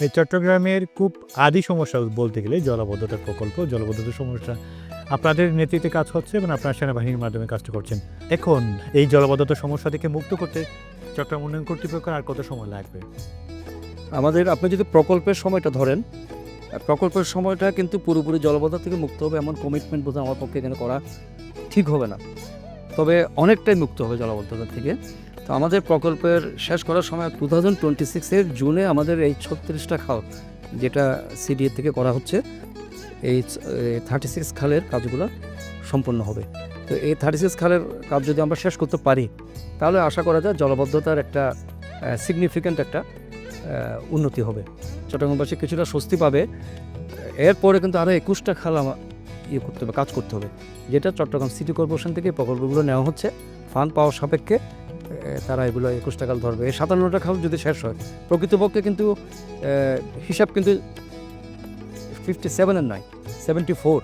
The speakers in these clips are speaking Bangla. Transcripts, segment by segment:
এই চট্টগ্রামের খুব আদি সমস্যা বলতে গেলে জলাবদ্ধতার প্রকল্প, জলাবদ্ধতার সমস্যা। আপনাদের নেতৃত্বে কাজ হচ্ছে এবং আপনার সেনাবাহিনীর মাধ্যমে কাজটা করছেন। এখন এই জলাবদ্ধতার সমস্যা থেকে মুক্ত করতে চট্টগ্রাম উন্নয়ন কর্তৃপক্ষের আর কত সময় লাগবে? আমাদের, আপনি যদি প্রকল্পের সময়টা ধরেন প্রকল্পের সময়টা কিন্তু পুরোপুরি জলবদ্ধতা থেকে মুক্ত হবে, এমন কমিটমেন্ট বোধহয় আমার পক্ষে এখানে করা ঠিক হবে না। তবে অনেকটাই মুক্ত হবে জলবদ্ধতা থেকে। তো আমাদের প্রকল্পের শেষ করার সময় টু থাউজেন্ড টোয়েন্টি সিক্সের জুনে আমাদের এই ছত্রিশটা খাল, যেটা সিডিএ থেকে করা হচ্ছে, এই থার্টি সিক্স খালের কাজগুলো সম্পন্ন হবে। তো এই থার্টি সিক্স খালের কাজ যদি আমরা শেষ করতে পারি, তাহলে আশা করা যায় জলবদ্ধতার একটা সিগনিফিক্যান্ট একটা উন্নতি হবে। চট্টগ্রামবাসী কিছুটা স্বস্তি পাবে। এরপরে কিন্তু আরও একুশটা খাল ইয়ে করতে হবে, কাজ করতে হবে, যেটা চট্টগ্রাম সিটি কর্পোরেশন থেকে প্রকল্পগুলো নেওয়া হচ্ছে। ফান্ড পাওয়ার সাপেক্ষে তারা এগুলো একুশটা খাল ধরবে। এই সাতান্নটা খাল যদি শেষ হয় প্রকৃতপক্ষে কিন্তু হিসাব কিন্তু ফিফটি সেভেনের নয় সেভেন্টি ফোর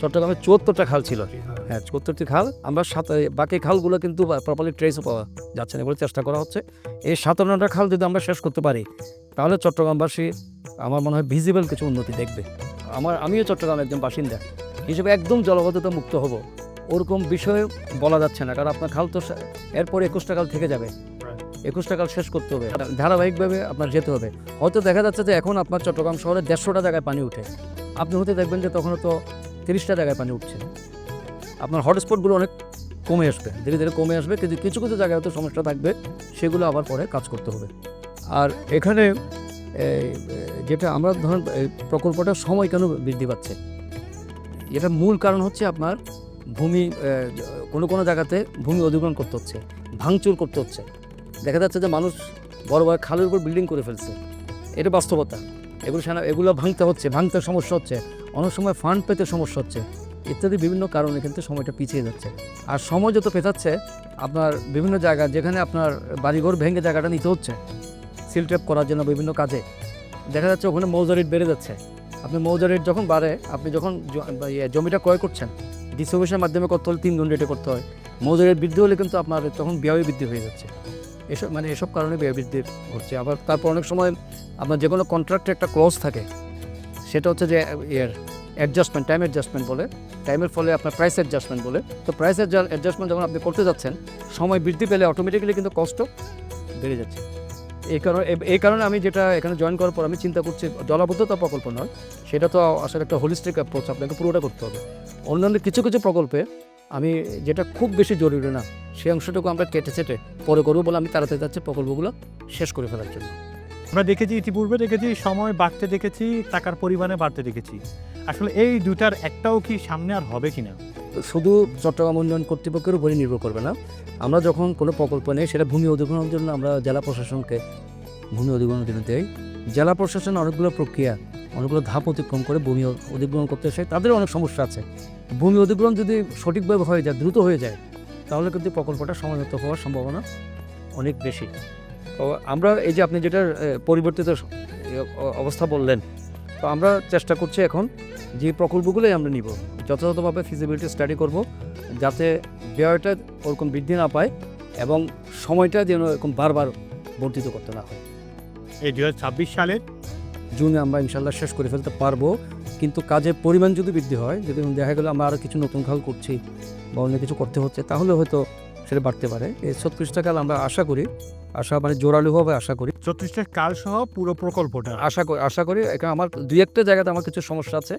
চট্টগ্রামে চুয়াত্তরটা খাল ছিল। হ্যাঁ চুয়াত্তরটি খাল। আমরা সাত বাকি খালগুলো কিন্তু প্রপারলি ট্রেসও পাওয়া যাচ্ছে না বলে চেষ্টা করা হচ্ছে। এই সাতান্নটা খাল যদি আমরা শেষ করতে পারি তাহলে চট্টগ্রামবাসী আমার মনে হয় ভিজিবল কিছু উন্নতি দেখবে। আমার আমিও চট্টগ্রামের একজন বাসিন্দা। হিসেবে একদম জলবদ্ধতা মুক্ত হব। ওরকম বিষয়ে বলা যাচ্ছে না কারণ আপনার খাল তো এরপর একুশটা কাল থেকে যাবে। একুশটা কাল শেষ করতে হবে। ধারাবাহিকভাবে আপনার যেতে হবে। হয়তো দেখা যাচ্ছে যে এখন আপনার চট্টগ্রাম শহরে দেড়শোটা জায়গায় পানি উঠে। আপনি হতে দেখবেন যে তখন তো তিরিশটা জায়গায় পানি উঠছে। আপনার হটস্পটগুলো অনেক কমে আসবে। ধীরে ধীরে কমে আসবে। কিন্তু কিছু কিছু জায়গায় হয়তো সমস্যা থাকবে। সেগুলো আবার পরে কাজ করতে হবে। আর এখানে যেটা আমরা ধরেন এই প্রকল্পটার সময় কেন বৃদ্ধি পাচ্ছে? এটা মূল কারণ হচ্ছে আপনার ভূমি কোনো কোনো জায়গাতে ভূমি অধিগ্রহণ করতে হচ্ছে, ভাঙচুর করতে হচ্ছে। দেখা যাচ্ছে যে মানুষ বড় বড় খালের উপর বিল্ডিং করে ফেলছে। এটা বাস্তবতা। এগুলো সেনা, এগুলো ভাঙতে হচ্ছে, ভাঙতে সমস্যা হচ্ছে। অনেক সময় ফান্ড পেতে সমস্যা হচ্ছে। ইত্যাদি বিভিন্ন কারণে কিন্তু সময়টা পিছিয়ে যাচ্ছে। আর সময় যত পেছাচ্ছে আপনার বিভিন্ন জায়গা, যেখানে আপনার বাড়িঘর ভেঙে জায়গাটা নিতে হচ্ছে সিল ট্যাপ করার জন্য বিভিন্ন কাজে, দেখা যাচ্ছে ওখানে মৌজা রেট বেড়ে যাচ্ছে। আপনি মৌজা রেট যখন বাড়ে, আপনি যখন ইয়ে জমিটা ক্রয় করছেন ডিস্ট্রিবিউশনের মাধ্যমে করতে হলে তিন গুণ রেটে করতে হয়। মৌজা রেট বৃদ্ধি হলে কিন্তু আপনার তখন ব্যয় বৃদ্ধি হয়ে যাচ্ছে। এসব মানে এসব কারণে ব্যয় বৃদ্ধি ঘটছে আবার তারপর অনেক সময় আপনার যে কোনো কন্ট্রাক্টে একটা ক্লজ থাকে, সেটা হচ্ছে যে ইয়ের অ্যাডজাস্টমেন্ট টাইম অ্যাডজাস্টমেন্ট বলে। টাইমের ফলে আপনার প্রাইস অ্যাডজাস্টমেন্ট বলে। তো প্রাইস অ্যাডজাস্টমেন্ট যখন আপনি করতে যাচ্ছেন, সময় বৃদ্ধি পেলে অটোমেটিক্যালি কিন্তু কষ্ট বেড়ে যাচ্ছে। এই কারণে এই কারণে আমি যেটা এখানে জয়েন করার পর আমি চিন্তা করছি, জলাবদ্ধতা প্রকল্প নয়। সেটা তো আসলে একটা হোলিস্টিক অ্যাপ্রোচ আপনাকে পুরোটা করতে হবে। অন্যান্য কিছু কিছু প্রকল্পে আমি যেটা খুব বেশি জরুরি না সেই অংশটুকু আমরা কেটে চেটে পরে করব বলে আমি তাড়াতাড়ি যাচ্ছি প্রকল্পগুলো শেষ করে ফেলার জন্য। আমরা দেখেছি ইতিপূর্বে দেখেছি সময় বাড়তে দেখেছি টাকার পরিমাণে বাড়তে দেখেছি। আসলে এই দুটার একটাও কি সামনে আর হবে কি না শুধু চট্টগ্রাম উন্নয়ন কর্তৃপক্ষের উপরই নির্ভর করবে না। আমরা যখন কোনো প্রকল্প নেই সেটা ভূমি অধিগ্রহণের জন্য আমরা জেলা প্রশাসনকে ভূমি অধিগ্রহণের জন্য দেই। জেলা প্রশাসন অনেকগুলো প্রক্রিয়া অনেকগুলো ধাপ অতিক্রম করে ভূমি অধিগ্রহণ করতে আসে তাদের অনেক সমস্যা আছে। ভূমি অধিগ্রহণ যদি সঠিকভাবে হয়ে যায়, দ্রুত হয়ে যায়, তাহলে কিন্তু প্রকল্পটা সময়মত হওয়ার সম্ভাবনা অনেক বেশি। তো আমরা এই যে আপনি যেটা পরিবর্তিত অবস্থা বললেন, তো আমরা চেষ্টা করছি এখন যে প্রকল্পগুলোই আমরা নিব, যথাযথভাবে ফিজিবিলিটি স্টাডি করব, যাতে ব্যয়টা ওরকম বৃদ্ধি না পায় এবং সময়টা যেন এরকম বারবার বর্ধিত করতে না হয়। এই দু সালের জুনে আমরা ইনশাল্লাহ শেষ করে ফেলতে পারব। কিন্তু কাজের পরিমাণ যদি বৃদ্ধি হয় যদি দেখা গেলো আমরা আরও কিছু নতুন খাল করছি বা অন্য কিছু করতে হচ্ছে তাহলে হয়তো সেটা বাড়তে পারে। এই ছত্রিশটা কাল আমরা আশা করি আশা মানে জোরালোভাবে আশা করি। চৌত্রিশটা কাল সহ পুরো প্রকল্পটা? আশা করি আশা করি এখানে আমার দুই একটা জায়গাতে আমার কিছু সমস্যা আছে।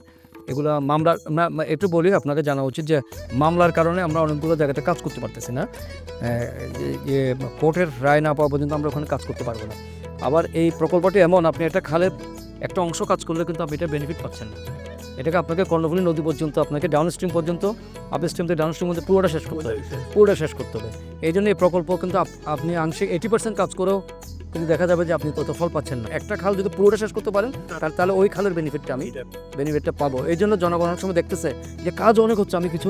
এগুলো মামলা মা- মা- একটু বলি আপনাকে জানা উচিত যে মামলার কারণে আমরা অনেকগুলো জায়গাতে কাজ করতে পারতেছি না। যে কোর্টের রায় না পাওয়া পর্যন্ত আমরা ওখানে কাজ করতে পারব না। আবার এই প্রকল্পটি এমন আপনি একটা খালের একটা অংশ কাজ করলে কিন্তু আপনি এটা বেনিফিট পাচ্ছেন। না এটাকে আপনাকে কর্ণফুলী নদী পর্যন্ত আপনাকে ডাউন স্ট্রিম পর্যন্ত আপ স্ট্রিম থেকে ডাউন স্ট্রিম মধ্যে পুরোটা শেষ করতে হবে। পুরোটা শেষ করতে হবে। এই জন্য এই প্রকল্প কিন্তু আপনি আংশিক এইটি পার্সেন্ট কাজ করেও কিন্তু দেখা যাবে যে আপনি তত ফল পাচ্ছেন না। একটা খাল যদি পুরোটা শেষ করতে পারেন তাহলে ওই খালের বেনিফিটটা আমি বেনিফিটটা পাবো। এই জন্য জনগণ অনেক সময় দেখতেছে যে কাজ অনেক হচ্ছে আমি কিছু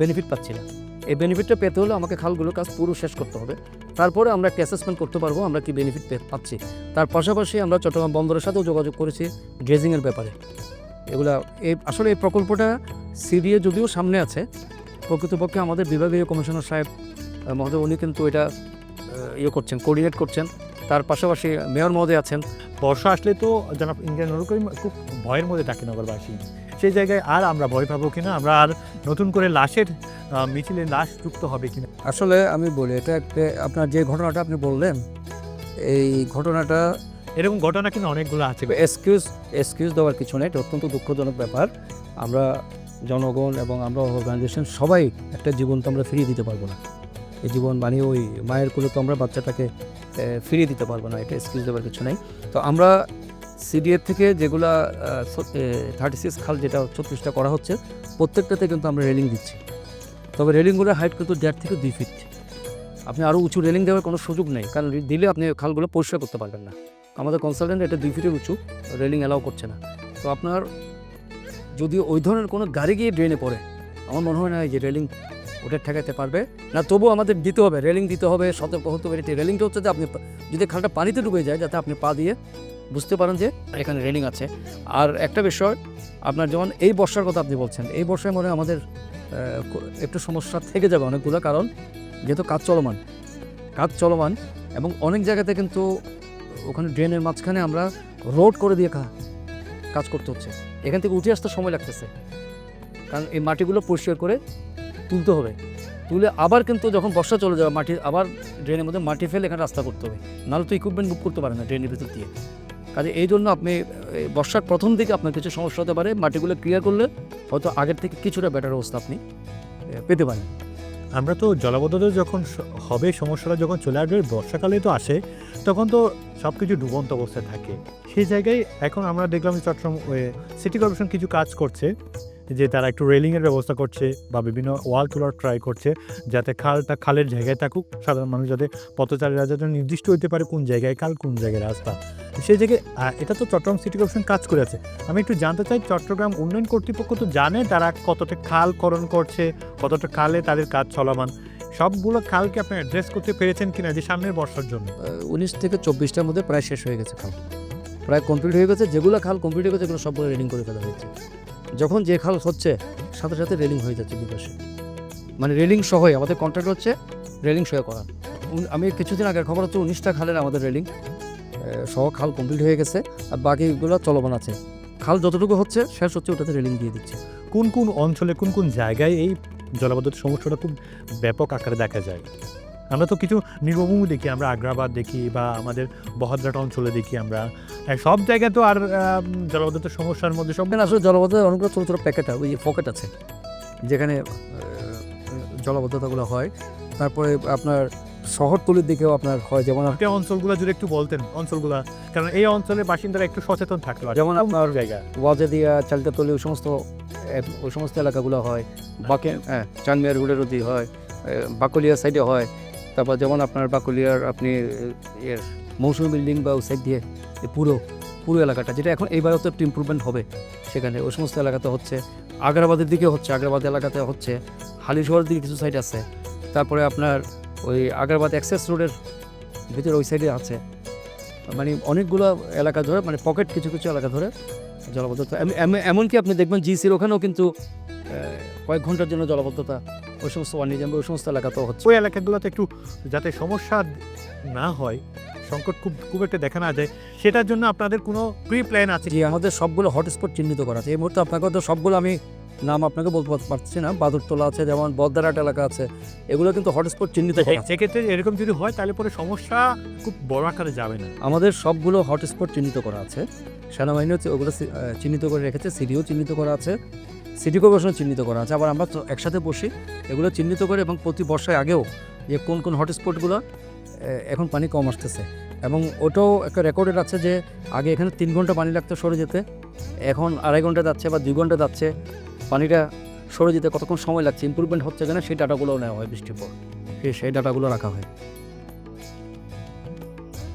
বেনিফিট পাচ্ছি না। এই বেনিফিটটা পেতে হলে আমাকে খালগুলোর কাজ পুরো শেষ করতে হবে। তারপরে আমরা একটা অ্যাসেসমেন্ট করতে পারব, আমরা কি বেনিফিট পাচ্ছি। তার পাশাপাশি আমরা চট্টগ্রাম বন্দরের সাথেও যোগাযোগ করেছি ড্রেজিংয়ের ব্যাপারে। এগুলা এই আসলে এই প্রকল্পটা সিডিএ যদিও সামনে আছে, প্রকৃতপক্ষে আমাদের বিভাগীয় কমিশনার সাহেব মহোদয়, উনি কিন্তু এটা ইয়ে করছেন কোঅর্ডিনেট করছেন। তার পাশাপাশি মেয়র মহোদয় আছেন। বর্ষা আসলে তো জনাব ইন্ডিয়ান খুব ভয়ের মধ্যে থাকে নগরবাসী। সেই জায়গায় আর আমরা ভয় পাবো কিনা আমরা আর নতুন করে লাশের মিছিলে লাশ যুক্ত হবে কিনা। আসলে আমি বলি এটা একটা আপনার যে ঘটনাটা আপনি বললেন এই ঘটনাটা এরকম ঘটনা কিন্তু অনেকগুলো আছে। এক্সকিউজ এক্সকিউজ দেওয়ার কিছু নেই এটা অত্যন্ত দুঃখজনক ব্যাপার। আমরা জনগণ এবং আমরা অর্গানাইজেশন সবাই একটা জীবন তো আমরা ফিরিয়ে দিতে পারব না। এই জীবন বানিয়ে ওই মায়ের কোলে তো আমরা বাচ্চাটাকে ফিরিয়ে দিতে পারব না এটা এক্সকিউজ দেওয়ার কিছু নেই। তো আমরা সিডিএফ থেকে যেগুলা থার্টি সিক্স খাল যেটা ছত্রিশটা করা হচ্ছে, প্রত্যেকটাতে কিন্তু আমরা রেলিং দিচ্ছি। তবে রেলিংগুলোর হাইট কিন্তু দেড় থেকে দুই ফিট আপনি আরও উঁচু রেলিং দেওয়ার কোনো সুযোগ নেই, কারণ দিলে আপনি খালগুলো পরিষ্কার করতে পারবেন না। আমাদের কনসালটেন্ট এটা দুই ফিটের উঁচু রেলিং অ্যালাউ করছে না। তো আপনার যদি ওই ধরনের কোনো গাড়ি গিয়ে ড্রেনে পড়ে, আমার মনে হয় না যে রেলিং ওটা ঠেকাতে পারবে। না, তবুও আমাদের দিতে হবে রেলিং দিতে হবে, সতর্ক হতে হবে। রেলিংটা হচ্ছে যে আপনি যদি খালটা পানিতে ডুবে যায়, যাতে আপনি পা দিয়ে বুঝতে পারেন যে এখানে রেলিং আছে। আর একটা বিষয়, আপনার যেমন এই বর্ষার কথা আপনি বলছেন, এই বর্ষায় মনে আমাদের একটু সমস্যা থেকে যাবে অনেকগুলো কারণ, যেহেতু কাজ চলমান। কাজ চলমান এবং অনেক জায়গাতে কিন্তু ওখানে ড্রেনের মাঝখানে আমরা রোড করে দিয়ে কাজ করতে হচ্ছে। এখান থেকে উঠে আসতে সময় লাগতেছে। কারণ এই মাটিগুলো পরিষ্কার করে তুলতে হবে। তুলে আবার কিন্তু যখন বর্ষা চলে যাবে, মাটি আবার ড্রেনের মধ্যে মাটি ফেলে এখানে রাস্তা করতে হবে। নাহলে তো ইকুইপমেন্ট বুক করতে পারে না ড্রেনের ভিতর দিয়ে। কাজে এই জন্য আপনি বর্ষার প্রথম দিকে আপনার কিছু সমস্যা হতে পারে, মাটিগুলো ক্লিয়ার করলে হয়তো আগের থেকে কিছুটা বেটার অবস্থা আপনি পেতে পারেন। আমরা তো জলাবদ্ধতা যখন হবে, সমস্যাটা যখন চলে আসবে, বর্ষাকালে তো আসে, তখন তো সব কিছু ডুবন্ত অবস্থায় থাকে। সেই জায়গায় এখন আমরা দেখলাম চট্টগ্রাম সিটি কর্পোরেশন কিছু কাজ করছে। যে তারা একটু রেলিংয়ের ব্যবস্থা করছে বা বিভিন্ন ওয়াল তোলার ট্রাই করছে যাতে খালটা খালের জায়গায় থাকুক, সাধারণ মানুষ যাতে পথচারীরা যাতে নির্দিষ্ট হতে পারে কোন জায়গায় খাল, কোন জায়গায় রাস্তা। সেই জায়গায় এটা তো চট্টগ্রাম সিটি কর্পোরেশন কাজ করে আছে। আমি একটু জানতে চাই, চট্টগ্রাম উন্নয়ন কর্তৃপক্ষ তো জানে তারা কতটা খাল করণ করছে, কতটা খালে তাদের কাজ চলমান। সবগুলো খালকে আপনি অ্যাড্রেস করতে পেরেছেন কিনা যে সামনের বর্ষার জন্য? উনিশ থেকে চব্বিশটার মধ্যে প্রায় শেষ হয়ে গেছে খাল। প্রায় কমপ্লিট হয়ে গেছে, যেগুলো খাল কমপ্লিট হয়ে গেছে, এগুলো সবগুলো রেলিং করে ফেলা হয়েছে। যখন যে খাল হচ্ছে, সাথে সাথে রেলিং হয়ে যাচ্ছে দুপাশে। মানে রেলিং সহই, আমাদের কন্ট্রাক্ট হচ্ছে রেলিং সহ করা। আমি কিছুদিন আগের খবর হচ্ছে উনিশটা খালের আমাদের রেলিং সহ খাল কমপ্লিট হয়ে গেছে, আর বাকিগুলো চলমান আছে। খাল যতটুকু হচ্ছে, শেষ হচ্ছে, ওটাতে রেলিং দিয়ে দিচ্ছে। কোন কোন অঞ্চলে, কোন কোন জায়গায় এই জলাবদ্ধতার সমস্যাটা খুব ব্যাপক আকারে দেখা যায়? আমরা তো কিছু নির্মভূমি দেখি আমরা আগ্রাবাদ দেখি বা আমাদের বহদ্রাট অঞ্চলে দেখি আমরা। হ্যাঁ, সব জায়গায় তো আর জলাবদ্ধতার সমস্যার মধ্যে সব আসলে জলবদ্ধতার অনেকগুলো ছোটো ছোটো প্যাকেট ওই পকেট আছে যেখানে জলাবদ্ধতাগুলো হয়। তারপরে আপনার শহরতলির দিকেও আপনার হয় যেমন আপ- আপনি অঞ্চলগুলো যদি একটু বলতেন অঞ্চলগুলা কারণ এই অঞ্চলের বাসিন্দারা একটু সচেতন থাকতে পারে। যেমন আপনার জায়গা। ওয়াজেদিয়া চালতাতলি ওই সমস্ত ওই সমস্ত এলাকাগুলো হয়। বাকে হ্যাঁ চানমিয়ার রোডের হয় বাকলিয়া সাইডে হয়। তারপর যেমন আপনার বাকলিয়ার আপনি এর মৌসুমী বিল্ডিং বা ওই সাইড দিয়ে পুরো পুরো এলাকাটা, যেটা এখন এইবারও তো একটু ইম্প্রুভমেন্ট হবে সেখানে। ওই সমস্ত এলাকাতে হচ্ছে, আগ্রাবাদের দিকে হচ্ছে, আগ্রাবাদ এলাকাতে হচ্ছে, হালিশহরের দিকে কিছু সাইড আছে। তারপরে আপনার ওই আগ্রাবাদ অ্যাক্সেস রোডের ভিতরে ওই সাইডে আছে। মানে অনেকগুলো এলাকা ধরে মানে পকেট কিছু কিছু এলাকা ধরে জলবদ্ধতা। এম- এম- এমনকি আপনি দেখবেন জিসির ওখানেও কিন্তু কয়েক ঘণ্টার জন্য জলবদ্ধতা ওই সমস্ত ওয়ানিজাম ওই সমস্ত এলাকাতেও হচ্ছে। ওই এলাকাগুলোতে একটু যাতে সমস্যা না হয় সংকট খুব খুব একটা দেখা না যায় সেটার জন্য আপনাদের কোনো প্রি প্ল্যান আছে? জি আমাদের সবগুলো হটস্পট চিহ্নিত করা আছে। এই মুহূর্তে আপনাকে তো সবগুলো আমি নাম আপনাকে বলতে পার- পারছি না। বাদুরতলা আছে যেমন বদ্দারহাট এলাকা আছে এগুলো কিন্তু হটস্পট চিহ্নিত। সেক্ষেত্রে এরকম যদি হয় তাহলে পরে সমস্যা খুব বড় আকারে যাবে না। আমাদের সবগুলো হটস্পট চিহ্নিত করা আছে। সেনাবাহিনী হচ্ছে ওগুলো চিহ্নিত করে রেখেছে সিডিও চিহ্নিত করা আছে। সিটি কর্পোরেশনও চিহ্নিত করা আছে। আবার আমরা একসাথে বসি, এগুলো চিহ্নিত করে এবং প্রতি বর্ষায় আগেও যে কোন কোন হটস্পটগুলো এখন পানি কম আসতেছে। এবং ওটাও একটা রেকর্ডেড আছে যে আগে এখানে তিন ঘণ্টা পানি লাগতো সরে যেতে, এখন আড়াই ঘণ্টা যাচ্ছে বা দুই ঘণ্টা যাচ্ছে, পানিটা সরে যেতে কতক্ষণ সময় লাগছে ইম্প্রুভমেন্ট হচ্ছে কিনা সেই ডাটাগুলোও নেওয়া হয় বৃষ্টির পর। সেই ডাটাগুলো রাখা হয়।